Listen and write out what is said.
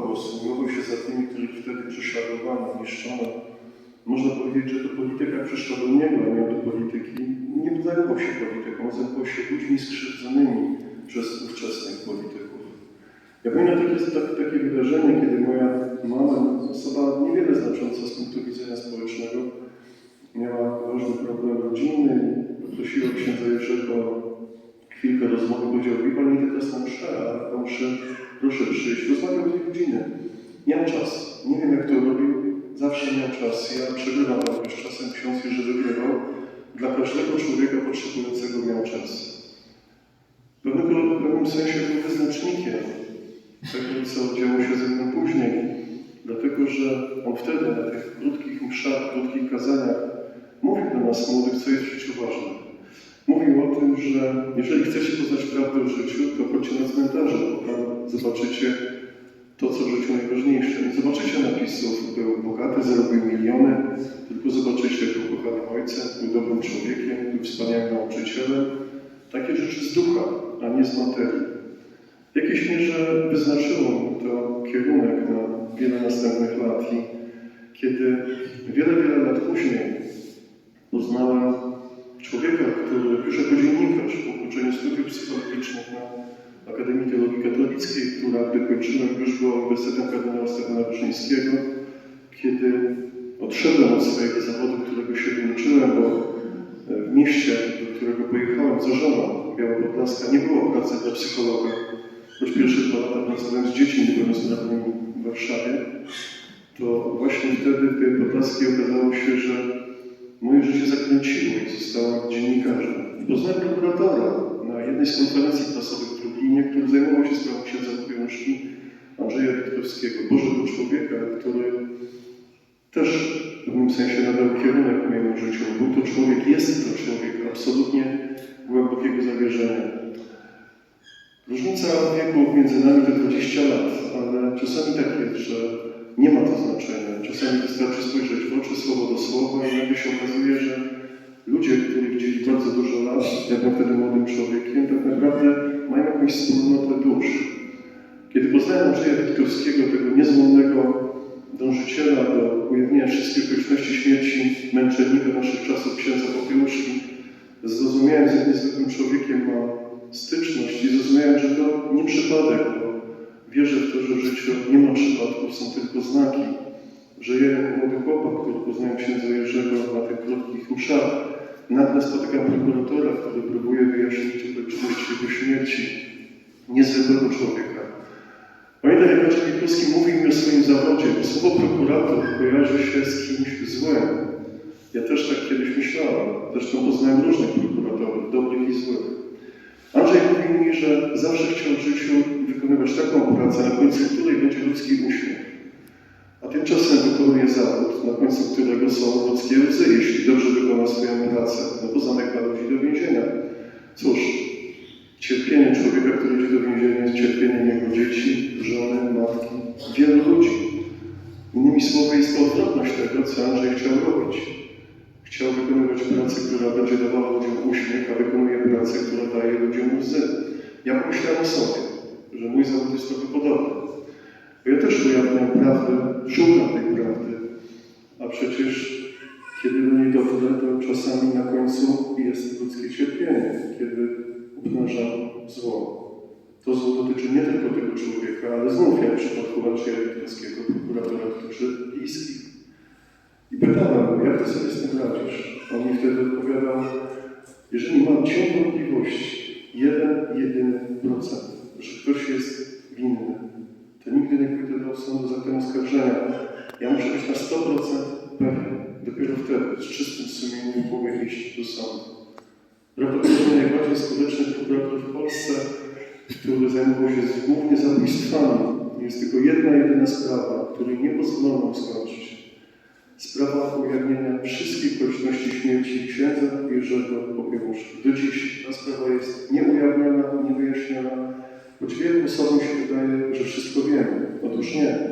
głos, się za tymi, których wtedy prześladowano, niszczono. Można powiedzieć, że to polityka prześladowniego, a nie do polityki. Nie zajmował się polityką, zajmował się ludźmi skrzywdzonymi przez ówczesnych polityków. Ja pamiętam takie, takie, takie wydarzenie, kiedy moja mama, osoba niewiele znacząca z punktu widzenia społecznego, miała ważny problem rodzinny, prosiła księdza Jerzego chwilkę rozmowy, powiedział, wie pan, idę teraz na mszę, a proszę przyjść, rozmawiam tej godziny. Mam czas, nie wiem jak to robił, zawsze miał czas. Ja przegrywam jakoś czasem ksiądz Jerzy wygrywał. Dla każdego człowieka potrzebującego miał czas. Pewnym, w pewnym sensie był wyznacznikiem tego, co działo się ze mną później. Dlatego, że on wtedy na tych krótkich mszach, krótkich kazaniach mówił do nas młodych, co jest w życiu ważne. Mówił o tym, że jeżeli chcecie poznać prawdę o życiu, to chodźcie na cmentarze, zobaczycie to, co w życiu najważniejsze. Nie zobaczycie napisów, był bogaty, zarobił miliony, tylko zobaczycie, był kochanym ojcem, był dobrym człowiekiem, był wspaniałym nauczycielem. Takie rzeczy z ducha, a nie z materii. W jakiejś mierze wyznaczyło to kierunek na wiele następnych lat i kiedy wiele, wiele lat później poznała człowieka, który już jako dziennikarz po ukończeniu studiów psychologicznych na Akademii Teologii Katolickiej, która gdy kończyłem już była Uniwersytetem Kardynała Stefana Wyszyńskiego, kiedy odszedłem od swojego zawodu, którego się wyuczyłem, bo w mieście, do którego pojechałem za żoną, Białopodlaska, nie było pracy dla psychologa. Choć pierwsze dwa lata pracowałem z dziećmi niepełnosprawnymi w Warszawie, to właśnie wtedy w tej Podlaskiej okazało się, że moje życie zakręciło i zostałem dziennikarzem. Poznałem prokuratora na jednej z konferencji prasowych w Lublinie, który zajmował się sprawą księdza Kupiążki, Andrzeja Witkowskiego, Bożego człowieka, który też w pewnym sensie nadał kierunek mojemu życiu. Był to człowiek, jest to człowiek absolutnie głębokiego zawierzenia. Różnica wieku między nami to 20 lat, ale czasami tak jest, że nie ma to znaczenia. Czasami wystarczy spojrzeć w oczy, słowo do słowa i nagle się okazuje, że ludzie, których widzieli bardzo dużo lat, ja byłem wtedy młodym człowiekiem, tak naprawdę mają jakąś wspólnotę dusz. Kiedy poznałem Andrzeja Witkowskiego, tego niezłomnego dążyciela do ujawnienia wszystkich okoliczności śmierci męczennika naszych czasów, księdza Popiełuszki, zrozumiałem, z jak niezwykłym człowiekiem ma styczność i zrozumiałem, że to nie przypadek, bo wierzę w to, że w życiu nie ma przypadków, są tylko znaki. Że jako młody chłopak, który poznałem księdza Jerzego na tych krótkich mszach, nagle spotykam prokuratora, który próbuje wyjaśnić okoliczności jego śmierci. Niezwykłego człowieka. Pamiętam, jak Andrzej Witkowski mówił mi o swoim zawodzie, bo słowo prokurator kojarzy się z kimś złym. Ja też tak kiedyś myślałem. Zresztą poznałem różnych prokuratorów, dobrych i złych. Andrzej mówił mi, że zawsze chciał w życiu wykonywać taką pracę, na końcu której będzie ludzki uśmiech. A tymczasem wykonuje zawód, na końcu którego są ludzkie łzy, jeśli dobrze wykona swoją pracę, no bo zamyka ludzi do więzienia. Cóż, cierpienie człowieka, który idzie do więzienia, jest cierpieniem jego dzieci, żony, matki, wielu ludzi. Innymi słowy, jest to odwrotność tego, co Andrzej chciał robić. Chciał wykonywać pracę, która będzie dawała ludziom uśmiech, a wykonuje pracę, która daje ludziom łzy. Ja pomyślałem o sobie, że mój zawód jest trochę podobny. Ja też ujawniam prawdę, szukam tej prawdy, a przecież kiedy do niej dotrę, to czasami na końcu jest ludzkie cierpienie, kiedy obnażam zło. To zło dotyczy nie tylko tego człowieka, ale znów jak w przypadku Andrzeja Witkowskiego, prokuratora, którzy bliskich. I pytałem go, jak ty sobie z tym radzisz? On mi wtedy odpowiadał, jeżeli mam ciąg wątpliwości, jeden, jedyny procent, że ktoś jest winny, to nigdy nie pójdę do sądu za tym oskarżenia. Ja muszę być na 100% pewien. Dopiero wtedy, z czystym sumieniem mogę iść do sądu. Prawdopodobnie najbardziej skuteczny prokurator w Polsce, który zajmował się głównie zabójstwami. Jest tylko jedna, jedyna sprawa, której nie pozwolono skończyć. Sprawa ujawnienia wszystkich 不是